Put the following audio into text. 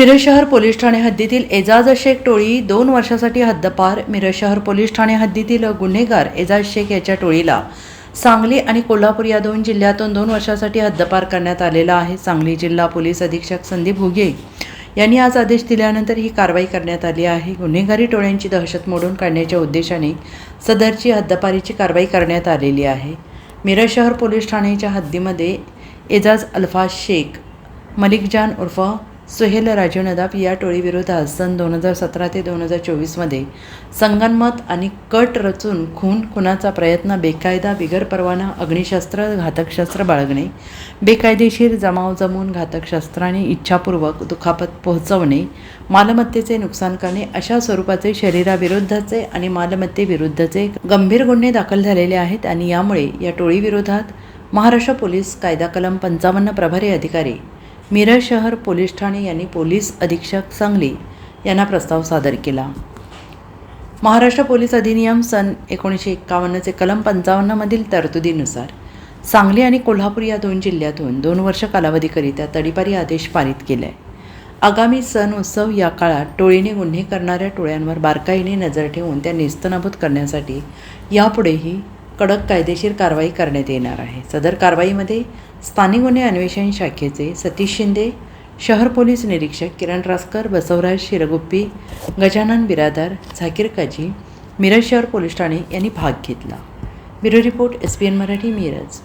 मिरज शहर पोलीस ठाणे हद्दीतील एजाज शेख टोळी दोन वर्षासाठी हद्दपार. मिरज शहर पोलीस ठाणे हद्दीतील गुन्हेगार एजाज शेख याच्या टोळीला सांगली आणि कोल्हापूर या दोन जिल्ह्यातून दोन वर्षासाठी हद्दपार करण्यात आलेला आहे. सांगली जिल्हा पोलीस अधीक्षक संदीप घुगे यांनी आज आदेश दिल्यानंतर ही कारवाई करण्यात आली आहे. गुन्हेगारी टोळ्यांची दहशत मोडून काढण्याच्या उद्देशाने सदरची हद्दपारीची कारवाई करण्यात आलेली आहे. मिरज शहर पोलीस ठाण्याच्या हद्दीमध्ये एजाज अल्फाज शेख मलिक जान उर्फ सुहेल राजीव नदाफ या टोळीविरोधात सन दोन हजार सतरा ते दोन हजार चोवीसमध्ये संगनमत आणि कट रचून खून खुनाचा प्रयत्न बेकायदा बिगर परवाना अग्निशस्त्र घातकशस्त्र बाळगणे बेकायदेशीर जमाव जमून घातकशस्त्राने इच्छापूर्वक दुखापत पोहोचवणे मालमत्तेचे नुकसान करणे अशा स्वरूपाचे शरीराविरुद्धचे आणि मालमत्तेविरुद्धचे गंभीर गुन्हे दाखल झालेले आहेत आणि यामुळे या टोळीविरोधात महाराष्ट्र पोलीस कायदा कलम पंचावन्न प्रभारी अधिकारी मिरज शहर पोलीस ठाणे यांनी पोलीस अधीक्षक सांगली यांना प्रस्ताव सादर केला. महाराष्ट्र पोलीस अधिनियम सन एकोणीसशे एक्कावन्नचे कलम पंचावन्नमधील तरतुदीनुसार सांगली आणि कोल्हापूर या दोन जिल्ह्यातून दोन वर्ष कालावधीकरिता तडीपारी आदेश पारित केले. आहे आगामी सण उत्सव या काळात टोळीने गुन्हे करणाऱ्या टोळ्यांवर बारकाईने नजर ठेवून त्या नेस्तनाबूत करण्यासाठी यापुढेही कडक कायदेशीर कारवाई करण्यात येणार आहे. सदर कारवाईमध्ये स्थानिक गुन्हे अन्वेषण शाखेचे सतीश शिंदे शहर पोलीस निरीक्षक किरण रासकर बसवराज शिरगुप्पी गजानन बिरादार झाकीर काजी मिरज शहर पोलीस ठाणे यांनी भाग घेतला. Bureau report S P N Marathi Miraj.